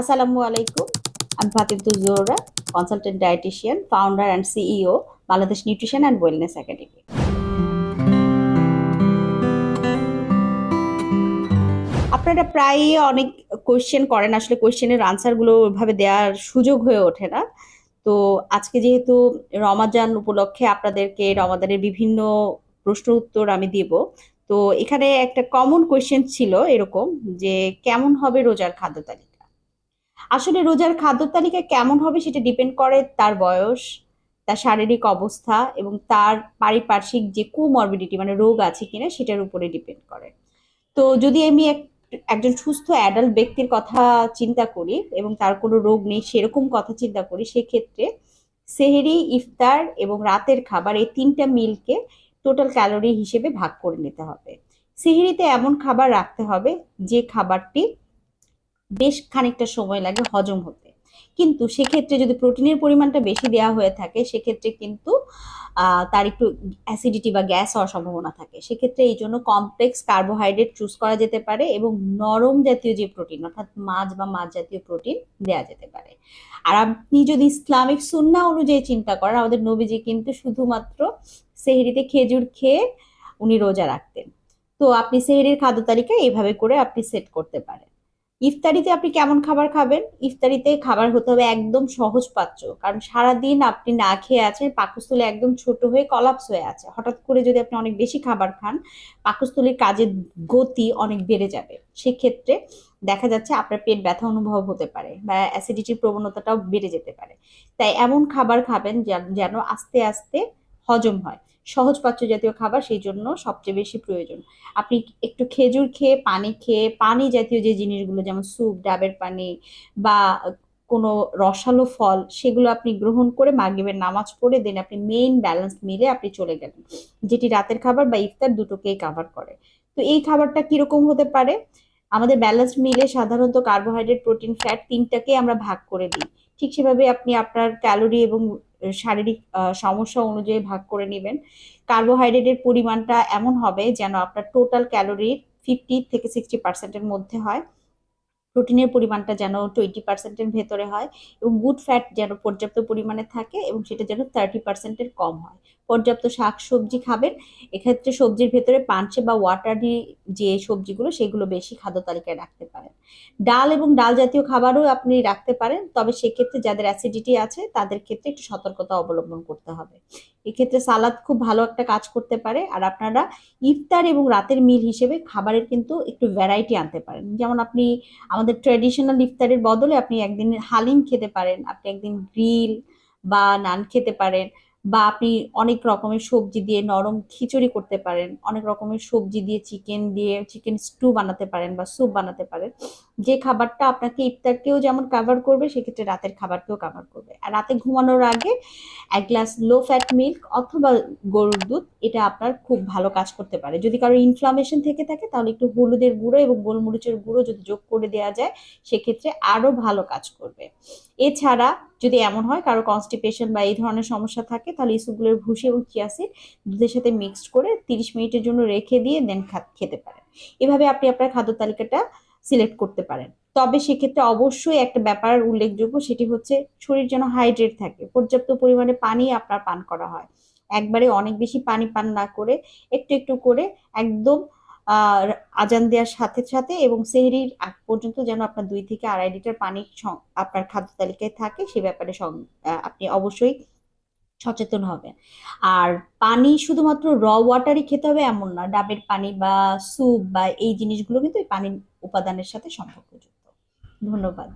আসসালামু আলাইকুম। আমি Fatimatul Zohra consultant dietitian founder and CEO Bangladesh nutrition and wellness academy আপনারা প্রায়ই অনেক কোয়েশ্চেন করেন, আসলে কোয়েশ্চেনের আনসারগুলো ওইভাবে দেওয়ার সুযোগ হয়ে ওঠে না। তো আজকে যেহেতু রমাজান উপলক্ষে আপনাদেরকে রমাদানের বিভিন্ন প্রশ্ন উত্তর আমি দিব, তো এখানে একটা কমন কোয়েশ্চেন ছিল এরকম যে, কেমন হবে রোজার খাদ্য তালিকা? আসলে রোজার খাদ্য তালিকা কেমন হবে সেটা ডিপেন্ড করে তার বয়স, তার শারীরিক অবস্থা এবং তার পারিপার্শ্বিক যে কুমরবিডিটি মানে রোগ আছে কিনা সেটার উপরে ডিপেন্ড করে। তো যদি আমি এক, একজন সুস্থ অ্যাডাল্ট ব্যক্তির কথা চিন্তা করি এবং তার কোনো রোগ নেই সেরকম কথা চিন্তা করি, সেক্ষেত্রে সেহেরি, ইফতার এবং রাতের খাবার এই তিনটা মিলকে টোটাল ক্যালোরি হিসেবে ভাগ করে নিতে হবে। সেহেরিতে এমন খাবার রাখতে হবে যে খাবারটি বেশ খানিকটা সময় লাগে হজম হতে। কিন্তু সেক্ষেত্রে যদি প্রোটিনের পরিমাণটা বেশি দেওয়া হয়ে থাকে, সেক্ষেত্রে কিন্তু তার একটু অ্যাসিডিটি বা গ্যাস হওয়ার সম্ভাবনা থাকে। সেক্ষেত্রে এই জন্য কমপ্লেক্স কার্বোহাইড্রেট চুজ করা যেতে পারে এবং নরম জাতীয় যে প্রোটিন অর্থাৎ মাছ বা মাছ জাতীয় প্রোটিন দেওয়া যেতে পারে। আর আপনি যদি ইসলামিক সুন্নাহ অনুযায়ী চিন্তা করেন, আমাদের নবীজি কিন্তু শুধুমাত্র সেহরিতে খেজুর খেয়ে উনি রোজা রাখতেন। তো আপনি সেহরির খাদ্য তালিকা এইভাবে করে আপনি সেট করতে পারেন। ইফতারিতে আপনি কেমন খাবার খাবেন? ইফতারিতে খাবার হতে হবে একদম সহজ পাচ্য কারণ সারাদিন আপনি না খেয়ে আছেন, পাকস্থলী একদম ছোট হয়ে কলাপস হয়ে আছে। হঠাৎ করে যদি আপনি অনেক বেশি খাবার খান, পাকস্থলীর কাজের গতি অনেক বেড়ে যাবে। সেক্ষেত্রে দেখা যাচ্ছে আপনার পেট ব্যথা অনুভব হতে পারে বা অ্যাসিডিটির প্রবণতাটাও বেড়ে যেতে পারে। তাই এমন খাবার খাবেন যেন- যেন আস্তে আস্তে হজম হয়। সহজ পাচ্য জাতীয় খাবার সেই জন্য সবচেয়ে বেশি প্রয়োজন। আপনি একটু খেজুর খেয়ে, পানি খেয়ে, পানি জাতীয় যে জিনিসগুলো যেমন স্যুপ, ডাবের পানি বা কোনো রসালো ফল, সেগুলো আপনি গ্রহণ করে মাগরিবের নামাজ পড়ে দেন আপনি মেইন ব্যালেন্স মিলে আপনি চলে গেলেন। যেটি রাতের খাবার বা ইফতার দুটোকেই কাভার করে। তো এই খাবারটা কীরকম হতে পারে? আমাদের ব্যালেন্স মিলে সাধারণত কার্বোহাইড্রেট প্রোটিন ফ্যাট তিনটাকে আমরা ভাগ করে দিই। ঠিক সেভাবে আপনি আপনার ক্যালোরি এবং শারীরিক সমস্যা অনুযায়ী ভাগ করে নেবেন। কার্বোহাইড্রেটের পরিমাণটা এমন হবে যেন আপনার টোটাল ক্যালোরির ফিফটি থেকে সিক্সটি পার্সেন্টের মধ্যে হয়। প্রোটিনের পরিমাণটা যেন টোয়েন্টি পার্সেন্টের ভেতরে হয় এবং গুড ফ্যাট যেন পর্যাপ্ত পরিমাণে থাকে এবং সেটা যেন থার্টি পার্সেন্টের কম হয়। পর্যাপ্ত শাক সবজি খাবেন, এক্ষেত্রে সবজির ভেতরে পাঞ্চে বা ওয়াটারি যে সবজিগুলো সেগুলো বেশি খাদ্য তালিকায় রাখতে পারেন। ডাল এবং ডাল জাতীয় খাবারও আপনি রাখতে পারেন, তবে সেক্ষেত্রে যাদের অ্যাসিডিটি আছে তাদের ক্ষেত্রে একটু সতর্কতা অবলম্বন করতে হবে। এক্ষেত্রে সালাদ খুব ভালো একটা কাজ করতে পারে আর আপনারা ইফতার এবং রাতের মিল হিসেবে খাবারের কিন্তু একটু ভ্যারাইটি আনতে পারেন। যেমন আপনি আমাদের ট্রেডিশনাল ইফতারের বদলে আপনি একদিন হালিম খেতে পারেন, আপনি একদিন গ্রিল বা নান খেতে পারেন। বা আপনি অনেক রকমের সবজি দিয়ে নরম খিচুড়ি করতে পারেন, অনেক রকমের সবজি দিয়ে চিকেন দিয়ে চিকেন স্টু বানাতে পারেন বা স্যুপ বানাতে পারেন। যে খাবারটা আপনাকে ইফতারকেও যেমন কাভার করবে, সেক্ষেত্রে রাতের খাবারকেও কাভার করবে। আর রাতে ঘুমানোর আগে এক গ্লাস লো ফ্যাট মিল্ক অথবা গরুর দুধ, এটা আপনার খুব ভালো কাজ করতে পারে। যদি কারও ইনফ্লামেশন থেকে থাকে, তাহলে একটু হলুদের গুঁড়ো এবং গোলমরিচের গুঁড়ো যদি যোগ করে দেওয়া যায়, সেক্ষেত্রে আরও ভালো কাজ করবে। এছাড়া যদি এমন হয়, কারও কনস্টিপেশন বা এই ধরনের সমস্যা থাকে, তাহলে ইসুগুলের ভুসি এবং চিয়াসিড দুধের সাথে মিক্সড করে তিরিশ মিনিটের জন্য রেখে দিয়ে দেন খেতে পারেন। এভাবে আপনি আপনার খাদ্য তালিকাটা সিলেক্ট করতে পারেন। তবে সেক্ষেত্রে অবশ্যই একটা ব্যাপার উল্লেখযোগ্য, সেটি হচ্ছে শরীর যেন হাইড্রেট থাকে। পর্যাপ্ত পরিমাণে পানি আপনার পান করা হয়। একবারে অনেক বেশি পানি পান না করে, একটু একটু করে একদম আজান দেওয়ার সাথে সাথে এবং সেহরির আগ পর্যন্ত যেন আপনার দুই থেকে আড়াই লিটার পানি আপনার খাদ্য তালিকায় থাকে, সে ব্যাপারে আপনি অবশ্যই সচেতন হবেন। আর পানি শুধুমাত্র র ওয়াটারই খেতে হবে এমন না, ডাবের পানি বা স্যুপ বা এই জিনিসগুলো কিন্তু এই পানির উপাদানের সাথে সম্পর্কযুক্ত। ধন্যবাদ।